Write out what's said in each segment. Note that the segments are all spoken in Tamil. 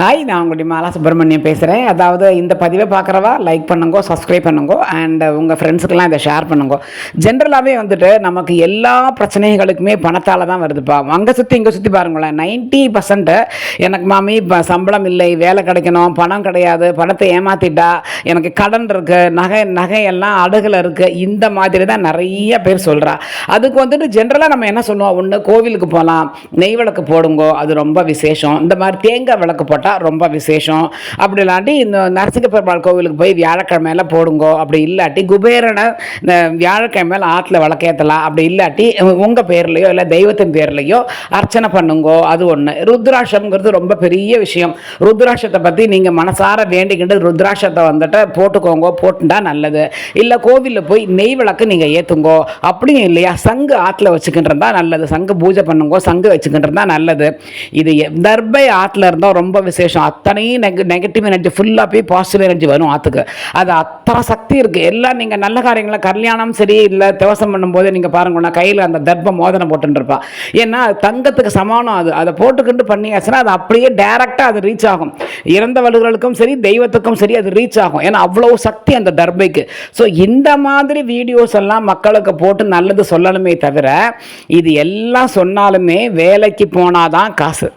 ஹாய் நான் உங்களுடைய மாலா சுப்பிரமணியம் பேசுகிறேன் அதாவது இந்த பதிவை பார்க்குறவா லைக் பண்ணுங்க சப்ஸ்கிரைப் பண்ணுங்க அண்ட் உங்கள் ஃப்ரெண்ட்ஸுக்கெல்லாம் இதை ஷேர் பண்ணுங்க. ஜென்ரலாகவே வந்துட்டு நமக்கு எல்லா பிரச்சனைகளுக்குமே பணத்தால் தான் வருதுப்பா அங்கே சுற்றி இங்கே சுற்றி பாருங்களேன். நைன்ட்டி பர்சன்ட்டு எனக்கு மாமி இப்போ சம்பளம் இல்லை வேலை கிடைக்கணும் பணம் கிடையாது பணத்தை ஏமாற்றிட்டா எனக்கு கடன் இருக்குது நகை நகையெல்லாம் அடுகில் இருக்குது இந்த மாதிரி தான் நிறைய பேர் சொல்கிறா அதுக்கு வந்துட்டு ஜென்ரலாக நம்ம என்ன சொல்லுவோம்? ஒன்று கோவிலுக்கு போகலாம் நெய் விளக்கு போடுங்கோ அது ரொம்ப விசேஷம். இந்த மாதிரி தேங்காய் விளக்கு போட்டால் ரொம்ப விசேஷம். அப்படி இல்லாட்டி இந்த நரசிங்க பெருமாள் கோவிலுக்கு போய் வியாழக்கிழமையில போடுங்கோ அப்படி இல்லாட்டி குபேரனை இந்த வியாழக்கிழமையில ஆற்றுல விளக்கேற்றலாம் அப்படி இல்லாட்டி உங்கள் பேர்லையோ இல்லை தெய்வத்தின் பேர்லையோ அர்ச்சனை பண்ணுங்கோ அது ஒன்று ருத்ராட்சம்ங்கிறது ரொம்ப பெரிய விஷயம். ருத்ராட்சத்தை பற்றி நீங்கள் மனசார வேண்டிக்கிட்டு ருத்ராட்சத்தை வந்துட்டு போட்டுக்கோங்க போட்டுண்டா நல்லது. இல்லை கோவிலில் போய் நெய் விளக்கு நீங்கள் ஏற்றுங்கோ அப்படியும் இல்லையா? சங்கு ஆற்றுல வச்சுக்கிட்டு நல்லது. சங்கு பூஜை பண்ணுங்கோ சங்கு வச்சுக்கிட்டு நல்லது. இது தர்பை ஆற்றுல இருந்தால் ரொம்ப விசேஷம் அத்தனையும் நெக நெகட்டிவ் எனர்ஜி ஃபுல்லாக போய் பாசிட்டிவ் எனர்ஜி வரும் ஆற்றுக்கு அது அத்தனை சக்தி இருக்குது எல்லாம் நீங்கள் நல்ல காரியங்களை கல்யாணம் சரி இல்லை திவசம் பண்ணும்போது நீங்கள் பாருங்க கையில் அந்த தர்ப்ப மோதனம் போட்டுருப்பா ஏன்னா தங்கத்துக்கு சமானம் அது. அதை போட்டுக்கிட்டு பண்ணியாச்சுன்னா அது அப்படியே டைரெக்டாக அது ரீச் ஆகும். இறந்தவர்களுக்கும் சரி தெய்வத்துக்கும் சரி அது ரீச் ஆகும். ஏன்னா அவ்வளோ சக்தி அந்த தர்பைக்கு. ஸோ இந்த மாதிரி வீடியோஸ் எல்லாம் மக்களுக்கு போட்டு நல்லது சொல்லணுமே தவிர இது எல்லாம் சொன்னாலுமே வேலைக்கு போனாதான் காசு.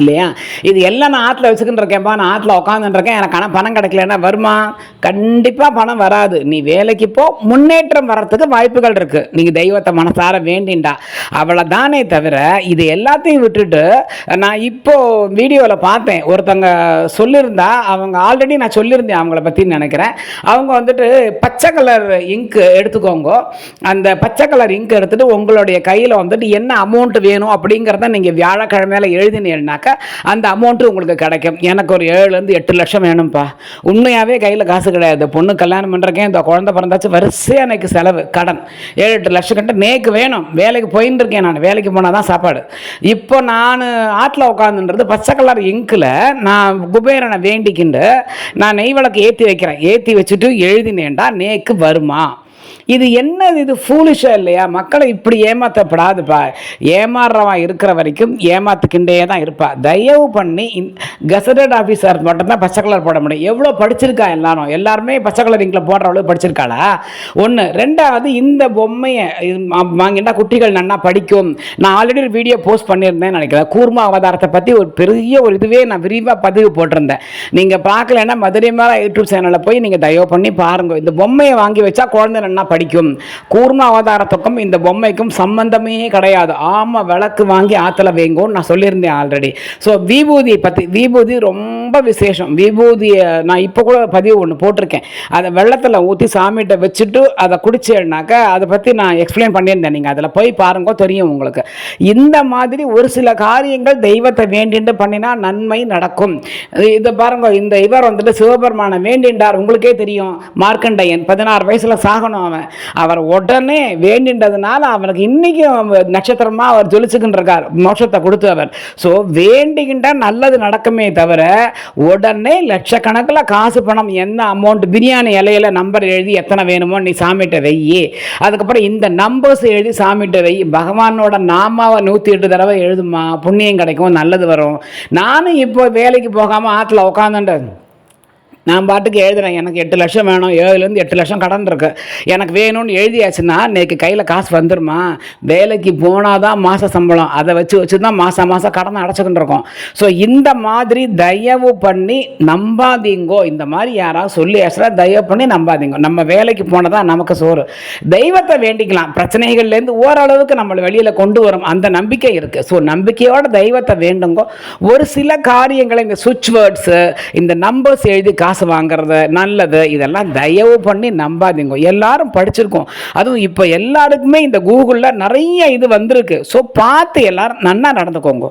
இல்லையா? இது எல்லாம் நான் ஆற்றுல வச்சுக்கிட்டு இருக்கேன்ப்பா. நான் ஆற்றுல உட்காந்துருக்கேன் எனக்கு ஆனால் பணம் கிடைக்கலன்னா வருமா? கண்டிப்பாக பணம் வராது. நீ வேலைக்கு போ. முன்னேற்றம் வர்றதுக்கு வாய்ப்புகள் இருக்குது நீங்கள் தெய்வத்தை மனசார வேண்டிண்டா. அவ்வளோதானே தவிர இது எல்லாத்தையும் விட்டுட்டு நான் இப்போது வீடியோவில் பார்த்தேன். ஒருத்தங்க சொல்லியிருந்தா அவங்க ஆல்ரெடி நான் சொல்லியிருந்தேன் அவங்கள பற்றின்னு நினைக்கிறேன். அவங்க வந்துட்டு பச்சை கலர் இங்கு எடுத்துக்கோங்க. அந்த பச்சை கலர் இங்கு எடுத்துகிட்டு உங்களுடைய கையில் வந்துட்டு என்ன அமௌண்ட் வேணும் அப்படிங்கிறத நீங்கள் வியாழக்கிழமையில எழுதினீங்கன்னாக்கா அந்த அமௌண்ட்டு உங்களுக்கு கிடைக்கும். எனக்கு ஒரு ஏழுலேருந்து எட்டு லட்சம் வேணும்ப்பா உண்மையாகவே கையில் காசு கிடையாது. பொண்ணு கல்யாணம் பண்ணுறக்கேன் இந்த குழந்தை பிறந்தாச்சு வரிசையாக எனக்கு செலவு கடன். ஏழு எட்டு லட்சம் கிட்ட நேக்கு வேணும். வேலைக்கு போயின்னு இருக்கேன் நான். வேலைக்கு போனால் தான் சாப்பாடு. இப்போ நான் ஆட்டில் உட்காந்துன்றது பச்சை கலர் இங்கில் நான் குபேரனை வேண்டிக்கிண்டு நான் நெய் விளக்கு ஏற்றி வைக்கிறேன். ஏற்றி வச்சுட்டு எழுதினேன்டா நேக்கு வருமா? இது என்னது இது ஃபூலிஷாக இல்லையா? மக்களை இப்படி ஏமாற்றப்படாதுப்பா ஏமாறுறவன் இருக்கிற வரைக்கும் ஏமாத்துக்கிண்டே தான் இருப்பாள் தயவு பண்ணி கசடட் ஆஃபீஸர் மட்டும்தான் பச்சை கலர் போட முடியும். எவ்வளோ படிச்சிருக்கா எல்லாரும்? எல்லாருமே பச்சை கலர் இங்கில் போடுற அளவு படிச்சிருக்காளா? ஒன்று ரெண்டாவது இந்த பொம்மையை வாங்கினா குட்டிகள் நன்னா படிக்கும். நான் ஆல்ரெடி ஒரு வீடியோ போஸ்ட் பண்ணியிருந்தேன் நினைக்கிறேன். கூர்மா அவதாரத்தை பற்றி ஒரு பெரிய ஒரு இதுவே நான் விரிவாக பதிவு போட்டிருந்தேன். நீங்கள் பார்க்கலன்னா மதுரை மேலே யூடியூப் சேனலில் போய் நீங்கள் தயவு பண்ணி பாருங்க. இந்த பொம்மையை வாங்கி வச்சா குழந்தை நன்னா படிக்கும்? கூர்ம அவதாரத்துக்கும் இந்த பொம்மைக்கும் சம்பந்தமே கிடையாது. ஆமாம் விளக்கு வாங்கி ஆற்றுல வேங்கும்னு நான் சொல்லியிருந்தேன் ஆல்ரெடி ஸோ விபூதி பற்றி விபூதி ரொம்ப விசேஷம். விபூதியை நான் இப்போ கூட பதிவு ஒன்று போட்டிருக்கேன். அதை வெள்ளத்தில் ஊற்றி சாமிகிட்ட வச்சுட்டு அதை குடிச்சேன்னாக்கா அதை பற்றி நான் எக்ஸ்பிளைன் பண்ணியிருந்தேன். நீங்கள் அதில் போய் பாருங்க தெரியும் உங்களுக்கு. இந்த மாதிரி ஒரு சில காரியங்கள் தெய்வத்தை வேண்டிண்டு பண்ணினா நன்மை நடக்கும். இதை பாருங்க இந்த இவர் வந்துட்டு சிவபெருமானை வேண்டின்றார். உங்களுக்கே தெரியும். மார்க்கண்டையன் பதினாறு வயசில் சாகணும். அவன். அவர் உடனே வேண்டின்றதுனால அவனுக்கு இன்றைக்கும் நட்சத்திரமாக அவர் ஜொலிச்சுக்கிட்டு இருக்கார் மோட்சத்தை கொடுத்து அவர். ஸோ வேண்டிக்கின்ற நல்லது நடக்குமே தவிர உடனே லட்சக்கணக்கில் காசு பணம் என்ன அமௌண்ட் பிரியாணி இலையில நம்பர் எழுதி எத்தனை வேணுமோ நீ சாமிகிட்ட வெய்யி அதுக்கப்புறம் இந்த நம்பர்ஸ் எழுதி சாமிகிட்ட வெய். பகவானோட நாமாவை நூற்றி எட்டு தடவை எழுதுமா புண்ணியம் கிடைக்கும் நல்லது வரும். நானும் இப்போ வேலைக்கு போகாமல் ஆற்றுல உட்காந்துட்டு நான் பாட்டுக்கு எழுதுறேன். எனக்கு எட்டு லட்சம் வேணும். ஏழுலேருந்து எட்டு லட்சம் கடன் இருக்கு. எனக்கு வேணும்னு எழுதியாச்சுன்னா நேற்று கையில் காசு வந்துருமா? வேலைக்கு போனால் தான் மாத சம்பளம். அதை வச்சு வச்சு தான் மாதம் மாதம் கடனை அடைச்சிக்கிட்டு இருக்கோம். ஸோ இந்த மாதிரி தயவு பண்ணி நம்பாதீங்கோ. இந்த மாதிரி யாராவது சொல்லி ஆச்சுனா தயவு பண்ணி நம்பாதீங்க. நம்ம வேலைக்கு போனால் தான் நமக்கு சோறு. தெய்வத்தை வேண்டிக்கலாம். பிரச்சனைகள்லேருந்து ஓரளவுக்கு நம்மளை வெளியில் கொண்டு வரும். அந்த நம்பிக்கை இருக்குது ஸோ நம்பிக்கையோட தெய்வத்தை வேண்டுங்கோ. ஒரு சில காரியங்களை இந்த சுவிட்ச் வேர்ட்ஸு இந்த நம்பர்ஸ் எழுதி காசு வாங்குறது நல்லது இதெல்லாம் தயவு பண்ணி நம்பாதீங்க. எல்லாரும் படிச்சிருக்கோம். அதுவும் இப்போ எல்லாருக்குமே இந்த கூகுளில் நிறைய இது வந்திருக்கு. ஸோ பார்த்து எல்லாரும் நன்னா நடந்துக்கோங்க.